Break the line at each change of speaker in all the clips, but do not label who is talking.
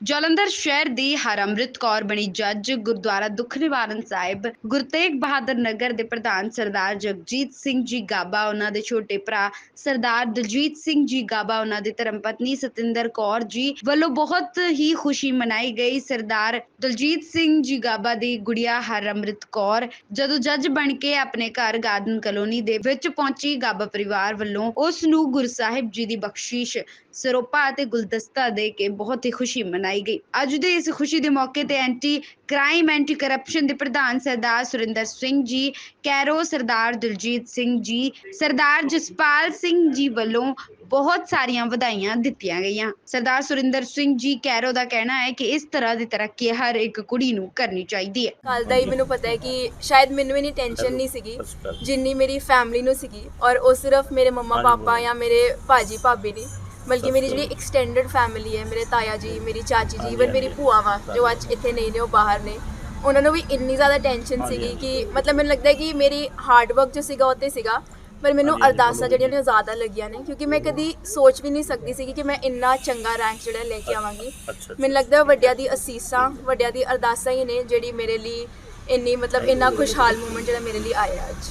ਜਲੰਧਰ ਸ਼ਹਿਰ ਦੀ ਹਰਅਮ੍ਰਿਤ ਕੌਰ ਬਣੀ ਜੱਜ ਗੁਰਦੁਆਰਾ ਦੁੱਖ ਨਿਵਾਰਨ ਸਾਹਿਬ, ਗੁਰੂ ਬਹਾਦਰ ਨਗਰ ਦੇ ਪ੍ਰਧਾਨ ਸਰਦਾਰ ਜਗਜੀਤ ਸਿੰਘ ਜੀ ਗਾਬਾ, ਉਹਨਾਂ ਦੇ ਛੋਟੇ ਭਰਾ ਸਰਦਾਰ ਦਲਜੀਤ ਸਿੰਘ ਜੀ ਗਾਬਾ, ਉਹਨਾਂ ਦੀ ਧਰਮ ਪਤਨੀ ਸਤਿੰਦਰ ਕੌਰ ਜੀ ਵੱਲੋਂ ਬਹੁਤ ਹੀ ਖੁਸ਼ੀ ਮਨਾਈ ਗਈ। ਸਰਦਾਰ ਦਲਜੀਤ ਸਿੰਘ ਜੀ ਗਾਬਾ ਦੀ ਗੁੜੀਆ ਹਰਅਮ੍ਰਿਤ ਕੌਰ ਜਦੋਂ ਜੱਜ ਬਣ ਕੇ ਆਪਣੇ ਘਰ ਗਾਰਡਨ ਕਲੋਨੀ ਦੇ ਵਿੱਚ ਪਹੁੰਚੀ, ਗਾਬਾ ਪਰਿਵਾਰ ਵੱਲੋਂ ਉਸ ਨੂੰ ਗੁਰੂ ਸਾਹਿਬ ਜੀ ਦੀ ਬਖਸ਼ਿਸ਼, ਸਰੋਪਾ ਅਤੇ ਗੁਲਦਸਤਾ ਦੇ ਕੇ ਬਹੁਤ ਹੀ ਖੁਸ਼ੀ ਮਨਾਈ ਗਈ। ਅੱਜ ਦੇ ਇਸ ਖੁਸ਼ੀ ਦੇ ਮੌਕੇ ਤੇ ਐਂਟੀ ਕ੍ਰਾਈਮ ਐਂਟੀ ਕਰਪਸ਼ਨ ਦੇ ਪ੍ਰਧਾਨ ਸਰਦਾਰ ਸੁਰਿੰਦਰ ਸਿੰਘ ਜੀ ਕੈਰੋ ਸਰਦਾਰ ਦਿਲਜੀਤ ਸਿੰਘ ਜੀ ਸਰਦਾਰ ਜਸਪਾਲ ਸਿੰਘ ਜੀ ਵੱਲੋਂ ਬਹੁਤ ਸਾਰੀਆਂ ਵਧਾਈਆਂ ਦਿੱਤੀਆਂ ਗਈਆਂ। ਸਰਦਾਰ ਸੁਰਿੰਦਰ ਸਿੰਘ ਜੀ ਕੈਰੋ ਦਾ ਕਹਿਣਾ ਹੈ ਕਿ ਇਸ ਤਰ੍ਹਾਂ ਦੀ ਤਰੱਕੀ ਹਰ ਇੱਕ ਕੁੜੀ ਨੂੰ ਕਰਨੀ ਚਾਹੀਦੀ ਹੈ।
ਕੱਲ ਦਾ ਹੀ ਮੈਨੂੰ ਪਤਾ ਹੈ ਕਿ ਸ਼ਾਇਦ ਮੈਨੂੰ ਇਨੀ ਟੈਨਸ਼ਨ ਨਹੀਂ ਸੀਗੀ ਜਿੰਨੀ ਮੇਰੀ ਫੈਮਿਲੀ ਨੂੰ ਸੀਗੀ। ਔਰ ਉਹ ਸਿਰਫ ਮੇਰੇ ਮੰਮਾ ਪਾਪਾ ਜਾਂ ਮੇਰੇ ਭਾਜੀ ਭਾਬੀ ਨਹੀਂ ਬਲਕਿ ਮੇਰੀ ਜਿਹੜੀ ਐਕਸਟੈਂਡਡ ਫੈਮਿਲੀ ਹੈ ਮੇਰੇ ਤਾਇਆ ਜੀ ਮੇਰੀ ਚਾਚੀ ਜੀ ਇਵਨ ਮੇਰੀ ਭੂਆ ਵਾ ਜੋ ਅੱਜ ਇੱਥੇ ਨਹੀਂ ਨੇ ਉਹ ਬਾਹਰ ਨੇ। ਉਹਨਾਂ ਨੂੰ ਵੀ ਇੰਨੀ ਜ਼ਿਆਦਾ ਟੈਨਸ਼ਨ ਸੀਗੀ ਕਿ ਮਤਲਬ ਮੈਨੂੰ ਲੱਗਦਾ ਹੈ ਕਿ ਮੇਰੀ ਹਾਰਡ ਵਰਕ ਜੋ ਸੀਗਾ ਉਹ ਤੇ ਸੀਗਾ। ਪਰ ਮੈਨੂੰ ਅਰਦਾਸਾਂ ਜਿਹੜੀਆਂ ਨੇ ਜ਼ਿਆਦਾ ਲੱਗੀਆਂ ਨੇ ਕਿਉਂਕਿ ਮੈਂ ਕਦੀ ਸੋਚ ਵੀ ਨਹੀਂ ਸਕਦੀ ਸੀ ਕਿ ਮੈਂ ਇੰਨਾ ਚੰਗਾ ਰੈਂਕ ਜਿਹੜਾ ਲੈ ਕੇ ਆਵਾਂਗੀ। ਮੈਨੂੰ ਲੱਗਦਾ ਹੈ ਵੱਡਿਆਂ ਦੀ ਅਸੀਸਾਂ ਵੱਡਿਆਂ ਦੀ ਅਰਦਾਸਾਂ ਹੀ ਨੇ ਜਿਹੜੀ ਮੇਰੇ ਲਈ ਇੰਨੀ ਮਤਲਬ ਇੰਨਾ ਖੁਸ਼ਹਾਲ ਮੂਮੈਂਟ ਜਿਹੜਾ ਮੇਰੇ ਲਈ ਆਇਆ ਅੱਜ।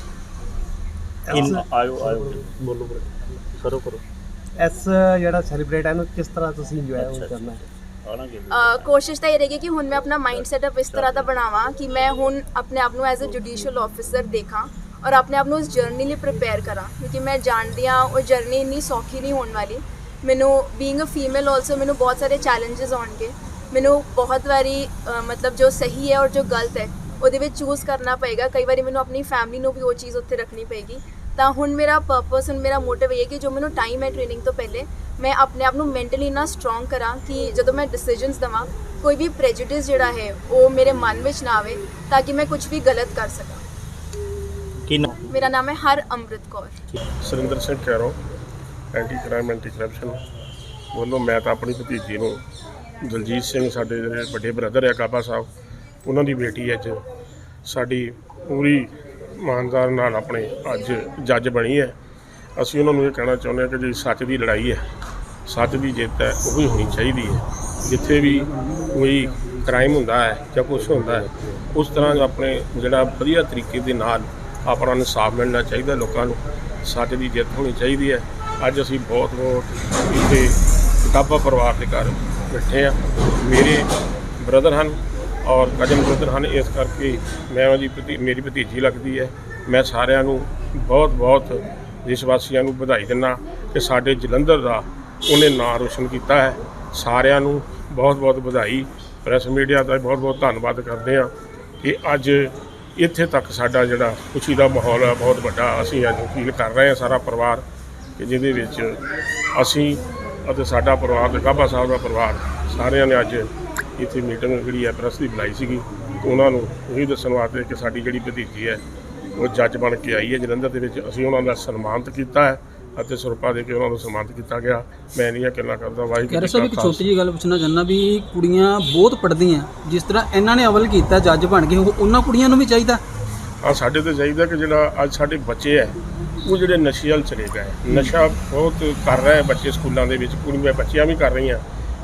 ਆਇਓ ਆਇਓ। ਬੋਲੋ ਬੋਲੋ। ਕਰੋ ਕਰੋ।
ਇਸ ਜਿਹੜਾ ਸੈਲੀਬ੍ਰੇਟ ਹੈ ਇਹਨੂੰ ਕਿਸ ਤਰ੍ਹਾਂ ਤੁਸੀਂ ਇੰਜੋਏ ਕਰਨਾ ਹੈ?
ਕੋਸ਼ਿਸ਼ ਤਾਂ ਇਹ ਰਹੇਗੀ ਕਿ ਹੁਣ ਮੈਂ ਆਪਣਾ ਮਾਈਂਡ ਸੈਟਅਪ ਇਸ ਤਰ੍ਹਾਂ ਦਾ ਬਣਾਵਾਂ ਕਿ ਮੈਂ ਹੁਣ ਆਪਣੇ ਆਪ ਨੂੰ ਐਜ਼ ਅ ਜੁਡੀਸ਼ੀਅਲ ਆਫੀਸਰ ਦੇਖਾਂ ਔਰ ਆਪਣੇ ਆਪ ਨੂੰ ਉਸ ਜਰਨੀ ਲਈ ਪ੍ਰਿਪੇਅਰ ਕਰਾਂ ਕਿਉਂਕਿ ਮੈਂ ਜਾਣਦੀ ਹਾਂ ਉਹ ਜਰਨੀ ਇੰਨੀ ਸੌਖੀ ਨਹੀਂ ਹੋਣ ਵਾਲੀ। ਮੈਨੂੰ ਬੀਇੰਗ ਅ ਫੀਮੇਲ ਆਲਸੋ ਮੈਨੂੰ ਬਹੁਤ ਸਾਰੇ ਚੈਲੰਜਸ ਆਉਣਗੇ। ਮੈਨੂੰ ਬਹੁਤ ਵਾਰੀ ਮਤਲਬ ਜੋ ਸਹੀ ਹੈ ਔਰ ਜੋ ਗਲਤ ਹੈ ਉਹਦੇ ਵਿੱਚ ਚੂਜ਼ ਕਰਨਾ ਪਏਗਾ। ਕਈ ਵਾਰੀ ਮੈਨੂੰ ਆਪਣੀ ਫੈਮਿਲੀ ਨੂੰ ਵੀ ਉਹ ਚੀਜ਼ ਉੱਥੇ ਰੱਖਣੀ ਪਏਗੀ। ਤਾਂ ਹੁਣ ਮੇਰਾ ਪਰਪਸ ਹੁਣ ਮੇਰਾ ਮੋਟਿਵ ਇਹ ਹੈ ਕਿ ਜੋ ਮੈਨੂੰ ਟਾਈਮ ਹੈ ਟ੍ਰੇਨਿੰਗ ਤੋਂ ਪਹਿਲੇ ਮੈਂ ਆਪਣੇ ਆਪ ਨੂੰ ਮੈਂਟਲੀ ਇੰਨਾ ਸਟਰੋਂਗ ਕਰਾਂ ਕਿ ਜਦੋਂ ਮੈਂ ਡਿਸੀਜਨਸ ਦਵਾਂ ਕੋਈ ਵੀ ਪ੍ਰੈਜੁਡਿਸ ਜਿਹੜਾ ਹੈ ਉਹ ਮੇਰੇ ਮਨ ਵਿੱਚ ਨਾ ਆਵੇ ਤਾਂ ਕਿ ਮੈਂ ਕੁਝ ਵੀ ਗਲਤ ਕਰ ਸਕਾਂ।
ਕੀ ਨਾ
ਮੇਰਾ ਨਾਮ ਹੈ Har Amrit Kaur.
Surinder Singh Kairon anti crime anti corruption ਵੱਲੋਂ ਮੈਂ ਤਾਂ ਆਪਣੀ ਭਤੀਜੀ ਨੂੰ ਦਲਜੀਤ ਸਿੰਘ ਸਾਡੇ ਜਿਹੜੇ ਵੱਡੇ ਬ੍ਰਦਰ ਆ ਕਾਬਾ ਸਾਹਿਬ ਉਹਨਾਂ ਦੀ ਬੇਟੀ ਅੱਜ। ਸਾਡੀ ਪੂਰੀ ਇਮਾਨਦਾਰ ਨਾਲ ਆਪਣੇ ਅੱਜ ਜੱਜ ਬਣੀ ਹੈ। ਅਸੀਂ ਉਹਨਾਂ ਨੂੰ ਇਹ ਕਹਿਣਾ ਚਾਹੁੰਦੇ ਹਾਂ ਕਿ ਜਿਹੜੀ ਸੱਚ ਦੀ ਲੜਾਈ ਹੈ, ਸੱਚ ਦੀ ਜਿੱਤ ਹੈ, ਉਹ ਹੀ ਹੋਣੀ ਚਾਹੀਦੀ ਹੈ। ਜਿੱਥੇ ਵੀ ਕੋਈ ਕ੍ਰਾਈਮ ਹੁੰਦਾ ਹੈ ਜਾਂ ਕੁਝ ਹੁੰਦਾ ਹੈ, ਉਸ ਤਰ੍ਹਾਂ ਆਪਣੇ ਜਿਹੜਾ ਵਧੀਆ ਤਰੀਕੇ ਦੇ ਨਾਲ ਆਪਣਾ ਇਨਸਾਫ ਮਿਲਣਾ ਚਾਹੀਦਾ ਲੋਕਾਂ ਨੂੰ। ਸੱਚ ਦੀ ਜਿੱਤ ਹੋਣੀ ਚਾਹੀਦੀ ਹੈ। ਅੱਜ ਅਸੀਂ ਬਹੁਤ ਬਹੁਤ ਇੱਥੇ ਕਿਤਾਬਾ ਪਰਿਵਾਰ ਦੇ ਘਰ ਬੈਠੇ ਆ ਮੇਰੇ ਬ੍ਰਦਰ ਹਨ ਔਰ ਕਜਨ ਬ੍ਰਦਰ ਹਨ, ਇਸ ਕਰਕੇ ਮੈਂ ਉਹਦੀ ਭਤੀ, ਮੇਰੀ ਭਤੀਜੀ ਲੱਗਦੀ ਹੈ। ਮੈਂ ਸਾਰਿਆਂ ਨੂੰ ਬਹੁਤ ਬਹੁਤ ਦੇਸ਼ ਵਾਸੀਆਂ ਨੂੰ ਵਧਾਈ ਦਿੰਦਾ ਕਿ ਸਾਡੇ ਜਲੰਧਰ ਦਾ ਉਹਨੇ ਨਾਂ ਰੋਸ਼ਨ ਕੀਤਾ ਹੈ। ਸਾਰਿਆਂ ਨੂੰ ਬਹੁਤ ਬਹੁਤ ਵਧਾਈ। ਪ੍ਰੈਸ ਮੀਡੀਆ ਦਾ ਬਹੁਤ ਬਹੁਤ ਧੰਨਵਾਦ ਕਰਦੇ ਹਾਂ ਕਿ ਅੱਜ ਇੱਥੇ ਤੱਕ ਸਾਡਾ ਜਿਹੜਾ ਖੁਸ਼ੀ ਦਾ ਮਾਹੌਲ ਹੈ, ਬਹੁਤ ਵੱਡਾ ਅਸੀਂ ਅੱਜ ਫੀਲ ਕਰ ਰਹੇ ਹਾਂ ਸਾਰਾ ਪਰਿਵਾਰ ਕਿ ਜਿਹਦੇ ਵਿੱਚ ਅਸੀਂ ਅਤੇ ਸਾਡਾ ਪਰਿਵਾਰ ਤੇ ਗਾਬਾ ਸਾਹਿਬ ਦਾ ਪਰਿਵਾਰ ਸਾਰਿਆਂ ਨੇ ਅੱਜ ਇੱਥੇ ਮੀਟਿੰਗ ਜਿਹੜੀ ਹੈ ਪ੍ਰੈਸ ਦੀ ਬੁਲਾਈ ਸੀਗੀ ਉਹਨਾਂ ਨੂੰ ਇਹ ਦੱਸਣ ਵਾਸਤੇ ਕਿ ਸਾਡੀ ਜਿਹੜੀ ਭਤੀਜੀ ਹੈ ਉਹ ਜੱਜ ਬਣ ਕੇ ਆਈ ਹੈ ਜਲੰਧਰ ਦੇ ਵਿੱਚ ਅਸੀਂ ਉਹਨਾਂ ਦਾ ਸਨਮਾਨਿਤ ਕੀਤਾ ਹੈ ਅਤੇ ਸਰਪਾ ਦੇ ਕੇ ਉਹਨਾਂ ਨੂੰ ਸਨਮਾਨਿਤ ਕੀਤਾ ਗਿਆ। ਮੈਂ ਨਹੀਂ ਇਹ ਗੱਲਾਂ ਕਰਦਾ ਵਾਹਿਗੁਰੂ ਜੀ ਕਾ
ਇੱਕ। ਛੋਟੀ ਜਿਹੀ ਗੱਲ ਪੁੱਛਣਾ ਚਾਹੁੰਦਾ ਵੀ ਕੁੜੀਆਂ ਬਹੁਤ ਪੜ੍ਹਦੀਆਂ ਜਿਸ ਤਰ੍ਹਾਂ ਇਹਨਾਂ ਨੇ ਅਵਲ ਕੀਤਾ ਜੱਜ ਬਣ ਉਹ- ਉਹਨਾਂ ਕੁੜੀਆਂ ਨੂੰ ਵੀ ਚਾਹੀਦਾ?
ਆ ਸਾਡੇ ਤੇ ਚਾਹੀਦਾ ਕਿ ਜਿਹੜਾ ਅੱਜ ਸਾਡੇ ਬੱਚੇ ਹੈ ਉਹ ਜਿਹੜੇ ਨਸ਼ੇ ਵੱਲ ਚਲੇ ਗਏ ਨਸ਼ਾ ਬਹੁਤ ਕਰ ਰਹੇ ਬੱਚੇ ਸਕੂਲਾਂ ਦੇ ਵਿੱਚ ਕੁੜੀਆਂ ਬੱਚੀਆਂ ਵੀ ਕਰ ਰਹੀਆਂ।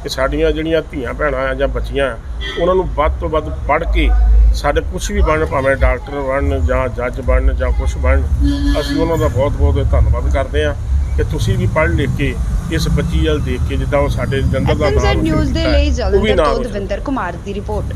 ਕਿ ਸਾਡੀਆਂ ਜਿਹੜੀਆਂ ਧੀਆਂ ਭੈਣਾਂ ਆ ਜਾਂ ਬੱਚੀਆਂ ਆ, ਉਹਨਾਂ ਨੂੰ ਵੱਧ ਤੋਂ ਵੱਧ ਪੜ੍ਹ ਕੇ ਸਾਡੇ ਕੁਝ ਵੀ ਬਣਨ ਭਾਵੇਂ ਡਾਕਟਰ ਬਣਨ ਜਾਂ ਜੱਜ ਬਣਨ ਜਾਂ ਕੁਝ ਬਣਨ ਅਸੀਂ ਉਹਨਾਂ ਦਾ ਬਹੁਤ ਬਹੁਤ ਧੰਨਵਾਦ ਕਰਦੇ ਹਾਂ ਕਿ ਤੁਸੀਂ ਵੀ ਪੜ੍ਹ ਲਿਖ ਕੇ ਇਸ ਬੱਚੀ ਵੱਲ ਦੇਖ ਕੇ ਜਿੱਦਾਂ ਉਹ ਸਾਡੇ ਜੰਦਰ ਦਾ ਨਾਮ
ਐਸਐਮਜ਼ੈਡ ਨਿਊਜ਼ ਦੇ ਲਈ ਜਲੰਧਰ ਤੋਂ ਦਵਿੰਦਰ ਕੁਮਾਰ ਦੀ ਰਿਪੋਰਟ